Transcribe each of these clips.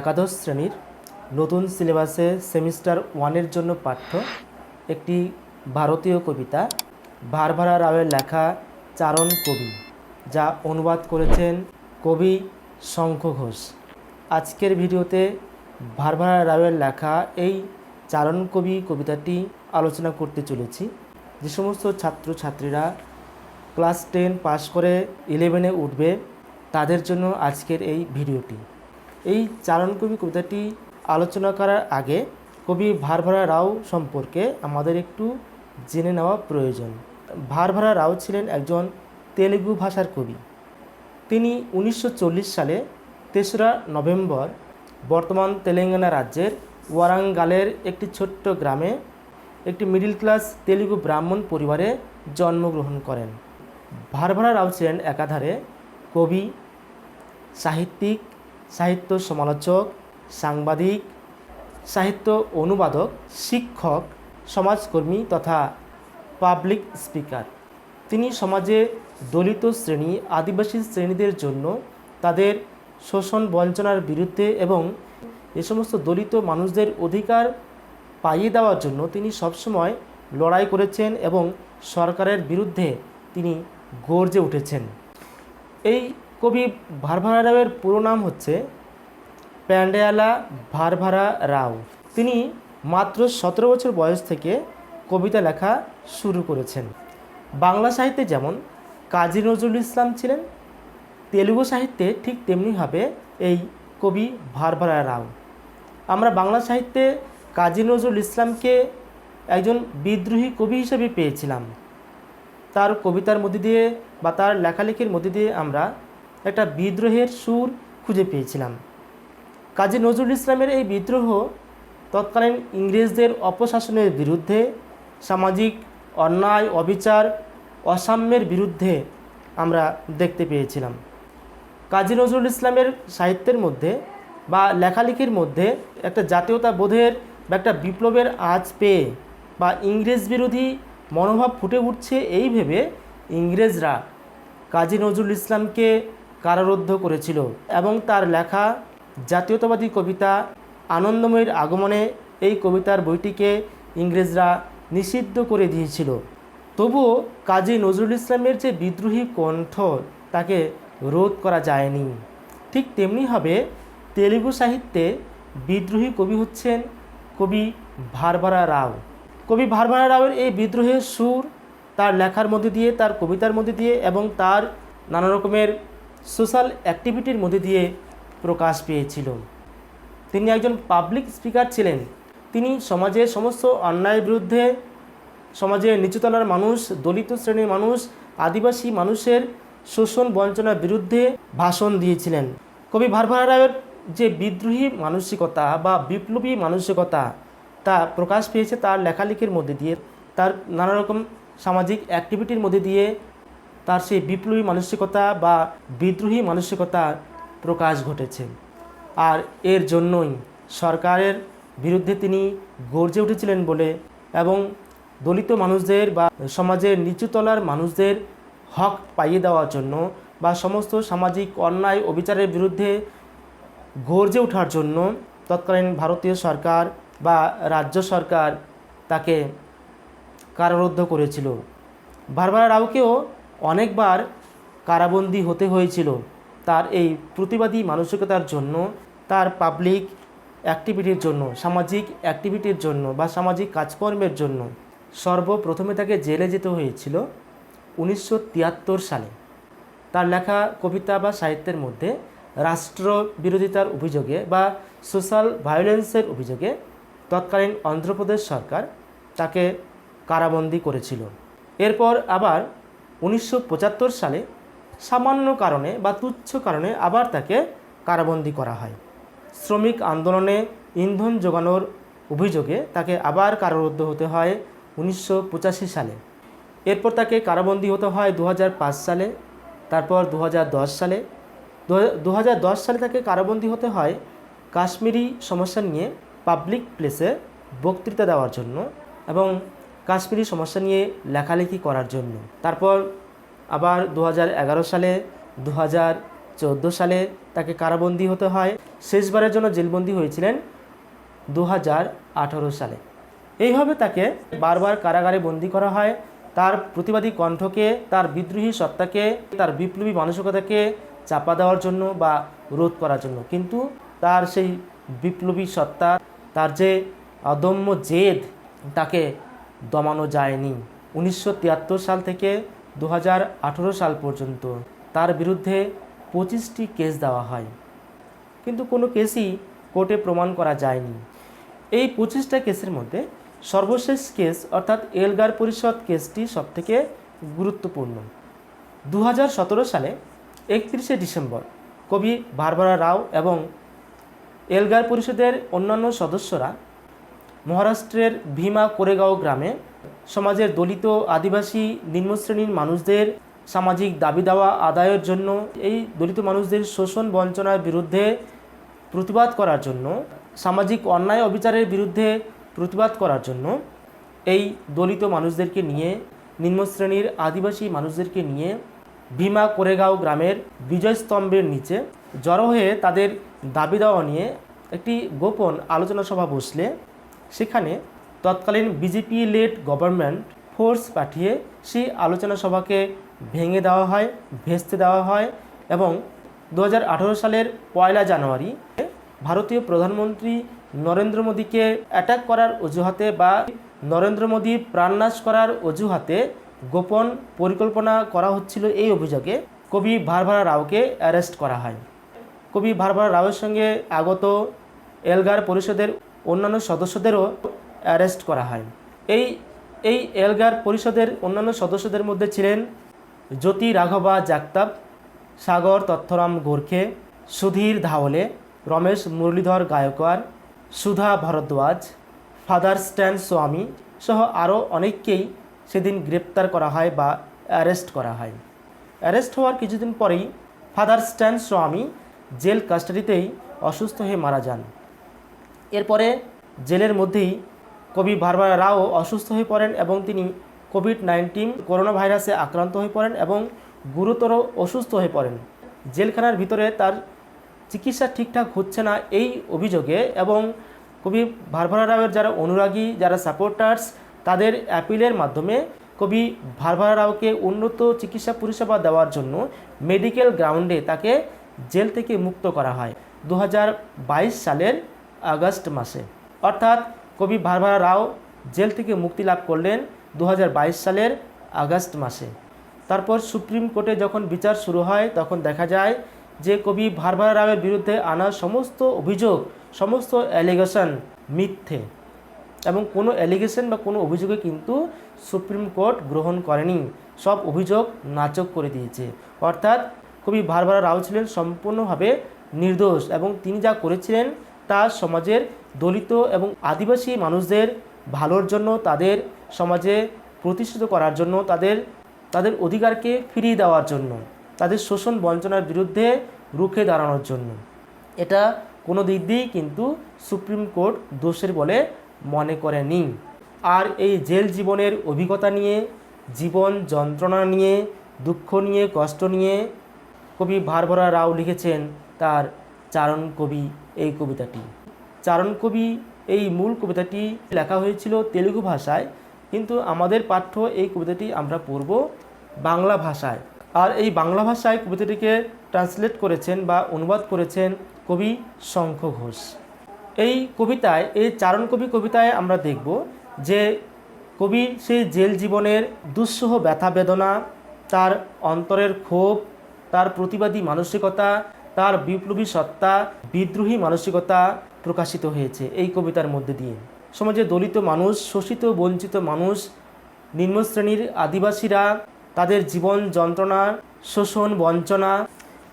একাদশ শ্রেণির নতুন সিলেবাসে সেমিস্টার ওয়ানের জন্য পাঠ্য একটি ভারতীয় কবিতা, ভারভারা রাওয়ের লেখা চারণ কবি, যা অনুবাদ করেছেন কবি শঙ্খ ঘোষ। আজকের ভিডিওতে ভারভারা রাওয়ের লেখা এই চারণ কবি কবিতাটি আলোচনা করতে চলেছি। যে সমস্ত ছাত্রছাত্রীরা ক্লাস টেন পাশ করে ইলেভেনে উঠবে, তাদের জন্য আজকের এই ভিডিওটি। এই চারণ কবি কবিতাটি আলোচনা করার আগে কবি ভারভারা রাও সম্পর্কে আমাদের একটু জেনে নেওয়া প্রয়োজন। ভারভারা রাও ছিলেন একজন তেলেগু ভাষার কবি। তিনি উনিশশো চল্লিশ সালে তেসরা নভেম্বর বর্তমান তেলেঙ্গানা রাজ্যের ওয়ারাঙ্গালের একটি ছোট্ট গ্রামে একটি মিডিল ক্লাস তেলুগু ব্রাহ্মণ পরিবারে জন্মগ্রহণ করেন। ভারভারা রাও ছিলেন একাধারে কবি, সাহিত্যিক সাহিত্য সমালোচক, সাংবাদিক, সাহিত্য অনুবাদক, শিক্ষক, সমাজকর্মী তথা পাবলিক স্পিকার তিনি সমাজে দলিত শ্রেণি, আদিবাসী শ্রেণীদের জন্য তাদের শোষণ বঞ্চনার বিরুদ্ধে এবং এ সমস্ত দলিত মানুষদের অধিকার পাইয়ে দেওয়ার জন্য তিনি সবসময় লড়াই করেছেন এবং সরকারের বিরুদ্ধে তিনি গর্জে উঠেছেন। এই কবি ভারভারা রাওয়ের পুরো নাম হচ্ছে প্যান্ডেয়ালা ভারভারা রাও। তিনি মাত্র সতেরো বছর বয়স থেকে কবিতা লেখা শুরু করেছেন। বাংলা সাহিত্যে যেমন কাজী নজরুল ইসলাম ছিলেন, তেলুগু সাহিত্যে ঠিক তেমনিভাবে এই কবি ভারভারা রাও। আমরা বাংলা সাহিত্যে কাজী নজরুল ইসলামকে একজন বিদ্রোহী কবি হিসেবে পেয়েছিলাম। তার কবিতার মধ্যে দিয়ে বা তার লেখালেখির মধ্যে দিয়ে আমরা একটা বিদ্রোহের সুর খুঁজে পেয়েছিলাম। কাজী নজরুল ইসলামের এই বিদ্রোহ তৎকালীন ইংরেজদের অপশাসনের বিরুদ্ধে, সামাজিক অন্যায়, অবিচার, অসাম্যের বিরুদ্ধে আমরা দেখতে পেয়েছিলাম। কাজী নজরুল ইসলামের সাহিত্যের মধ্যে বা লেখালেখির মধ্যে একটা জাতীয়তা বোধের বা একটা বিপ্লবের আঁচ পেয়ে বা ইংরেজ বিরোধী মনোভাব ফুটে উঠছে এই ভেবে ইংরেজরা কাজী নজরুল ইসলামকে কারারুদ্ধ করেছিল এবং তার লেখা জাতীয়তাবাদী কবিতা আনন্দময়ীর আগমনে এই কবিতার বইটিকে ইংরেজরা নিষিদ্ধ করে দিয়েছিল। তবুও কাজী নজরুল ইসলামের যে বিদ্রোহী কণ্ঠ তাকে রোধ করা যায়নি। ঠিক তেমনিভাবে তেলুগু সাহিত্যে বিদ্রোহী কবি হচ্ছেন কবি ভারভারা রাও। কবি ভারভারা রাওয়ের এই বিদ্রোহের সুর তার লেখার মধ্যে দিয়ে, তার কবিতার মধ্যে দিয়ে এবং তার নানা রকমের সোশ্যাল অ্যাক্টিভিটির মধ্যে দিয়ে প্রকাশ পেয়েছিল। তিনি একজন পাবলিক স্পিকার ছিলেন। তিনি সমাজের সমস্ত অন্যায়ের বিরুদ্ধে সমাজের নিচুতলার মানুষ, দলিত শ্রেণির মানুষ, আদিবাসী মানুষের শোষণ বঞ্চনার বিরুদ্ধে ভাষণ দিয়েছিলেন। কবি ভারভারা রায়ের যে বিদ্রোহী মানসিকতা বা বিপ্লবী মানসিকতা তা প্রকাশ পেয়েছে তার লেখালেখির মধ্যে দিয়ে, তার নানা রকম সামাজিক অ্যাক্টিভিটির মধ্যে দিয়ে তার সেই বিপ্লবী মানসিকতা বা বিদ্রোহী মানসিকতা প্রকাশ ঘটেছে। আর এর জন্যই সরকারের বিরুদ্ধে তিনি গর্জে উঠেছিলেন বলে এবং দলিত মানুষদের বা সমাজের নিচুতলার মানুষদের হক পাইয়ে দেওয়ার জন্য বা সমস্ত সামাজিক অন্যায় অবিচারের বিরুদ্ধে গর্জে ওঠার জন্য তৎকালীন ভারতীয় সরকার বা রাজ্য সরকার তাকে কারারুদ্ধ করেছিল। বারবার রাওকেও অনেকবার কারাবন্দী হতে হয়েছিল। তার এই প্রতিবাদী মানসিকতার জন্য, তার পাবলিক অ্যাক্টিভিটির জন্য, সামাজিক অ্যাক্টিভিটির জন্য বা সামাজিক কাজকর্মের জন্য সর্বপ্রথমে তাকে জেলে যেতে হয়েছিল উনিশশো তিয়াত্তর সালে। তার লেখা, কবিতা বা সাহিত্যের মধ্যে রাষ্ট্র বিরোধিতার অভিযোগে বা সোশ্যাল ভায়োলেন্সের অভিযোগে তৎকালীন অন্ধ্রপ্রদেশ সরকার তাকে কারাবন্দী করেছিল। এরপর আবার উনিশশো পঁচাত্তর সালে সামান্য কারণে বা তুচ্ছ কারণে আবার তাকে কারাবন্দী করা হয়। শ্রমিক আন্দোলনে ইন্ধন যোগানোর অভিযোগে তাকে আবার কারারুদ্ধ হতে হয় উনিশশো পঁচাশি সালে। এরপর তাকে কারাবন্দী হতে হয় দু হাজার পাঁচ সালে, তারপর দু হাজার দশ সালে। দু হাজার দশ সালে তাকে কারাবন্দী হতে হয় কাশ্মীরি সমস্যা নিয়ে পাবলিক প্লেসে বক্তৃতা দেওয়ার জন্য এবং কাশ্মীরি সমস্যা নিয়ে লেখালেখি করার জন্য। তারপর আবার দু হাজার এগারো সালে দু চোদ্দ সালে তাকে কারাবন্দী হতে হয়। শেষবারের জন্য জেলবন্দি হয়েছিলেন দু হাজার আঠারো সালে। এইভাবে তাকে বারবার কারাগারে বন্দি করা হয়। তার প্রতিবাদী কণ্ঠকে, তার বিদ্রোহী সত্তাকে, তার বিপ্লবী মানসিকতাকে চাপা দেওয়ার জন্য বা রোধ করার জন্য। কিন্তু তার সেই বিপ্লবী সত্তা, তার যে অদম্য জেদ, তাকে দমানো যায়নি। উনিশশো তিয়াত্তর সাল থেকে দু হাজার আঠেরো সাল পর্যন্ত তার বিরুদ্ধে পঁচিশটি কেস দেওয়া হয়। কিন্তু কোনো কেসই কোর্টে প্রমাণ করা যায়নি। এই পঁচিশটা কেসের মধ্যে সর্বশেষ কেস অর্থাৎ এলগার পরিষদ কেসটি সবথেকে গুরুত্বপূর্ণ। দু হাজার সতেরো সালে একত্রিশে ডিসেম্বর কবি বারবারা রাও এবং এলগার পরিষদের অন্যান্য সদস্যরা মহারাষ্ট্রের ভীমা কোরেগাঁও গ্রামে সমাজের দলিত আদিবাসী নিম্নশ্রেণীর মানুষদের সামাজিক দাবি দাওয়া আদায়ের জন্য, এই দলিত মানুষদের শোষণ বঞ্চনার বিরুদ্ধে প্রতিবাদ করার জন্য, সামাজিক অন্যায় অবিচারের বিরুদ্ধে প্রতিবাদ করার জন্য এই দলিত মানুষদেরকে নিয়ে, নিম্নশ্রেণীর আদিবাসী মানুষদেরকে নিয়ে ভীমা কোরেগাঁও গ্রামের বিজয় স্তম্ভের নিচে জড়ো হয়ে তাদের দাবি দেওয়া নিয়ে একটি গোপন আলোচনা সভা বসলে সেখানে তৎকালীন বিজেপি লেড গভর্নমেন্ট ফোর্স পাঠিয়ে সেই আলোচনা সভাকে ভেঙে দেওয়া হয়, ভেস্তে দেওয়া হয় এবং দু হাজার আঠারো সালের পয়লা জানুয়ারি ভারতীয় প্রধানমন্ত্রী নরেন্দ্র মোদীকে অ্যাটাক করার অজুহাতে বা নরেন্দ্র মোদী প্রাণনাশ করার অজুহাতে গোপন পরিকল্পনা করা হচ্ছিল এই অভিযোগে। কবি ভারভারা রাওকে অ্যারেস্ট করা হয়। কবি ভারভারা রাওয়ের সঙ্গে আগত এলগার পরিষদের অন্যান্য সদস্যদেরও অ্যারেস্ট করা হয়। এই এই এলগার পরিষদের অন্যান্য সদস্যদের মধ্যে ছিলেন জ্যোতি রাঘবা জাগতাপ, সাগর তথ্যরাম গোর্খে সুধীর ধাওলে, রমেশ মুরলীধর গায়কোয়ার সুধা ভরদ্বাজ, ফাদার স্ট্যান স্বামী সহ আরও অনেককেই সেদিন গ্রেপ্তার করা হয় বা অ্যারেস্ট করা হয়। অ্যারেস্ট হওয়ার কিছুদিন পরেই ফাদার স্ট্যান স্বামী জেল কাস্টাডিতেই অসুস্থ হয়ে মারা যান। এরপরে জেলের মধ্যেই কবি ভারবারা রাও অসুস্থ হয়ে পড়েন এবং তিনি কোভিড নাইন্টিন করোনা ভাইরাসে আক্রান্ত হয়ে পড়েন এবং গুরুতর অসুস্থ হয়ে পড়েন। জেলখানার ভিতরে তার চিকিৎসা ঠিকঠাক হচ্ছে না এই অভিযোগে এবং কবি ভারভারা রাওয়ের যারা অনুরাগী, যারা সাপোর্টার্স তাদের অ্যাপিলের মাধ্যমে কবি ভারভারা রাওকে উন্নত চিকিৎসা পরিষেবা দেওয়ার জন্য মেডিকেল গ্রাউন্ডে তাকে জেল থেকে মুক্ত করা হয়। দু হাজার বাইশ সালের আগস্ট মাসে। অর্থাৎ কবি ভারভারা রাও জেল থেকে মুক্তি লাভ করলেন দু হাজার বাইশ সালের আগস্ট মাসে। তারপর সুপ্রিম কোর্টে যখন বিচার শুরু হয়, তখন দেখা যায় যে কবি ভারভারা রাওয়ের বিরুদ্ধে আনা সমস্ত অভিযোগ, সমস্ত অ্যালিগেশন মিথ্যে এবং কোনো অ্যালিগেশন বা কোনো অভিযোগে কিন্তু সুপ্রিম কোর্ট গ্রহণ করেনি। সব অভিযোগ নাচক করে দিয়েছে। অর্থাৎ কবি ভারভারা রাও ছিলেন সম্পূর্ণভাবে নির্দোষ এবং তিনি যা করেছিলেন তা সমাজের দলিত এবং আদিবাসী মানুষদের ভালোর জন্য তাদের সমাজে প্রতিষ্ঠিত করার জন্য, তাদের তাদের অধিকারকে ফিরিয়ে দেওয়ার জন্য, তাদের শোষণ বঞ্চনার বিরুদ্ধে রুখে দাঁড়ানোর জন্য। এটা কোনো দিক দিয়েই কিন্তু সুপ্রিম কোর্ট দোষের বলে মনে করেনি। আর এই জেল জীবনের অভিজ্ঞতা নিয়ে, জীবন যন্ত্রণা নিয়ে, দুঃখ নিয়ে, কষ্ট নিয়ে কবি ভারভরা রাও লিখেছেন তার চারণ কবি এই কবিতাটি। চারণ কবি এই মূল কবিতাটি লেখা হয়েছিল তেলুগু ভাষায়, কিন্তু আমাদের পাঠ্য এই কবিতাটি আমরা পড়ব বাংলা ভাষায়। আর এই বাংলা ভাষায় কবিতাটিকে ট্রান্সলেট করেছেন বা অনুবাদ করেছেন কবি শঙ্খ ঘোষ। এই কবিতায়, এই চারণ কবি কবিতায় আমরা দেখব যে কবি সেই জেল জীবনের দুঃসহ ব্যথা বেদনা, তার অন্তরের ক্ষোভ, তার প্রতিবাদী মানসিকতা তার বিপ্লবী সত্তা, বিদ্রোহী মানসিকতা প্রকাশিত হয়েছে এই কবিতার মধ্যে দিয়ে। সমাজে দলিত মানুষ, শোষিত, বঞ্চিত মানুষ, নিম্ন শ্রেণির আদিবাসীরা, তাদের জীবন যন্ত্রণা, শোষণ, বঞ্চনা,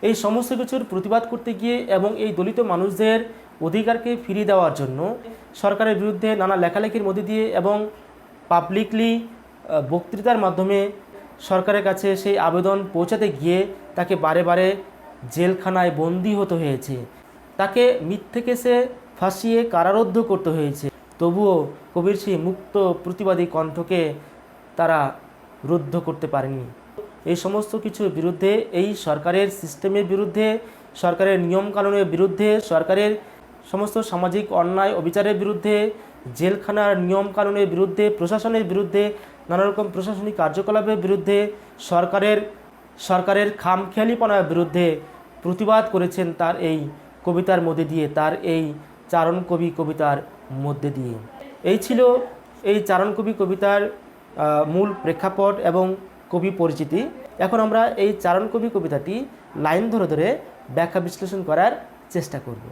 এই সমস্ত কিছুর প্রতিবাদ করতে গিয়ে এবং এই দলিত মানুষদের অধিকারকে ফিরিয়ে দেওয়ার জন্য সরকারের বিরুদ্ধে নানা লেখালেখির মধ্যে দিয়ে এবং পাবলিকলি বক্তৃতার মাধ্যমে সরকারের কাছে সেই আবেদন পৌঁছাতে গিয়ে তাকে বারে বারে জেলখানায় বন্দি হতে হয়েছে। তাকে মিথ্যে কেসে ফাঁসিয়ে কারারুদ্ধ করতে হয়েছে। তবুও কবির সেই মুক্ত প্রতিবাদী কণ্ঠকে তারা রুদ্ধ করতে পারেনি। এই সমস্ত কিছুর বিরুদ্ধে, এই সরকারের সিস্টেমের বিরুদ্ধে, সরকারের নিয়মকানুনের বিরুদ্ধে, সরকারের সমস্ত সামাজিক অন্যায় অবিচারের বিরুদ্ধে, জেলখানার নিয়মকানুনের বিরুদ্ধে, প্রশাসনের বিরুদ্ধে নানা রকম প্রশাসনিক কার্যকলাপের বিরুদ্ধে, সরকারের সরকারের খামখেয়ালিপনার বিরুদ্ধে প্রতিবাদ করেছেন তার এই কবিতার মধ্যে দিয়ে, তার এই চারণ কবি কবিতার মধ্যে দিয়ে। এই ছিল এই চারণ কবি কবিতার মূল প্রেক্ষাপট এবং কবি পরিচিতি। এখন আমরা এই চারণ কবি কবিতাটি লাইন ধরে ধরে ব্যাখ্যা বিশ্লেষণ করার চেষ্টা করব।